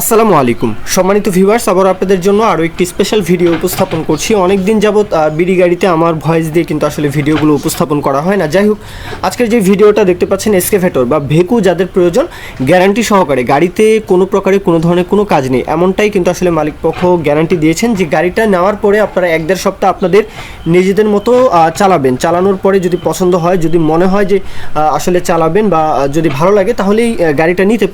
আসসালামু আলাইকুম। সম্মানিত ভিউয়ার্স আবার আপনাদের জন্য আরও একটি স্পেশাল ভিডিও উপস্থাপন করছি। অনেক দিন যাবৎ বিডি গাড়িতে আমার ভয়েস দিয়ে কিন্তু আসলে ভিডিওগুলো উপস্থাপন করা হয় না। যাই হোক, আজকের যে ভিডিওটা দেখতে পাচ্ছেন এসকেভেটর বা ভেকু যাদের প্রয়োজন গ্যারান্টি সহকারে গাড়িতে কোনো প্রকারে কোনো ধরনের কোনো কাজ নেই। এমনটাই কিন্তু আসলে মালিকপক্ষ গ্যারান্টি দিয়েছেন যে গাড়িটা নেওয়ার পরে আপনারা এক দেড় সপ্তাহ আপনাদের নিজেদের মতো চালাবেন। চালানোর পরে যদি পছন্দ হয়, যদি মনে হয় যে আসলে চালাবেন বা যদি ভালো লাগে, তাহলেই গাড়িটা নিতে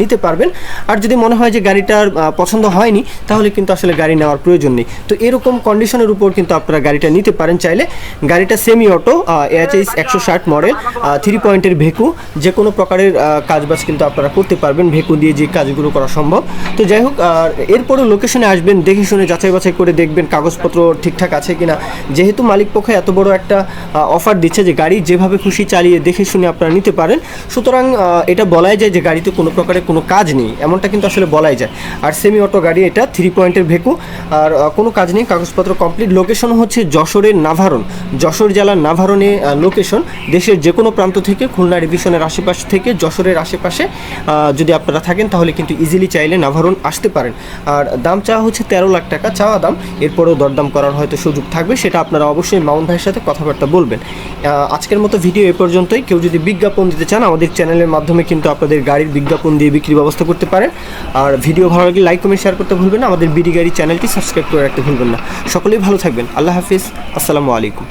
নিতে পারবেন। আর যদি মনে হয় যে গাড়িটার পছন্দ হয়নি, তাহলে কিন্তু আসলে গাড়ি নেওয়ার প্রয়োজন নেই। তো এরকম কন্ডিশনের উপর কিন্তু আপনারা গাড়িটা নিতে পারেন চাইলে। গাড়িটা সেমি অটো এইচ একশো ষাট মডেল থ্রি পয়েন্টের ভেকু। যে কোনো প্রকারের কাজবাজ কিন্তু আপনারা করতে পারবেন ভেকু দিয়ে যে কাজগুলো করা সম্ভব। তো যাই হোক, আর এরপরে লোকেশনে আসবেন, দেখে শুনে যাচাই বাছাই করে দেখবেন কাগজপত্র ঠিকঠাক আছে কিনা। যেহেতু মালিক পক্ষে এত বড় একটা অফার দিচ্ছে যে গাড়ি যেভাবে খুশি চালিয়ে দেখে শুনে আপনারা নিতে পারেন, সুতরাং এটা বলাই যায় যে গাড়িতে কোনো প্রকারের কোনো কাজ নেই। এমনটা কিন্তু আসলে বলাই যায়। আর সেমি অটো গাড়ি এটা থ্রি পয়েন্টের ভেকু। আর কোনো কাজ নেই, কাগজপত্র কমপ্লিট লোকেশন হচ্ছে যশোরের নাভারণ। যশোর জেলার নাভারণে লোকেশন দেশের যে কোনো প্রান্ত থেকে, খুলনা ডিভিশনের আশেপাশ থেকে, যশোরের আশেপাশে যদি আপনারা থাকেন, তাহলে কিন্তু ইজিলি চাইলে নাভারণ আসতে পারেন। আর দাম চাওয়া হচ্ছে তেরো লাখ টাকা, চাওয়া দাম। এরপরেও দরদাম করার হয়তো সুযোগ থাকবে, সেটা আপনারা অবশ্যই মাউন্ট ভাইয়ের সাথে কথাবার্তা বলবেন। আজকের মতো ভিডিও এ পর্যন্তই। কেউ যদি বিজ্ঞাপন দিতে চান, আমাদের চ্যানেলের মাধ্যমে কিন্তু আপনাদের গাড়ির বিজ্ঞাপন দিয়ে বিক্রির ব্যবস্থা করতে পারেন। আর ভিডিও ভালো লাগলে লাইক কমেন্ট শেয়ার করতে ভুলবেন না। আমাদের বিডি গাড়ি চ্যানেলটি সাবস্ক্রাইব করে রাখতে ভুলবেন না। সকলেই ভালো থাকবেন। আল্লাহ হাফিজ। আসসালামু আলাইকুম।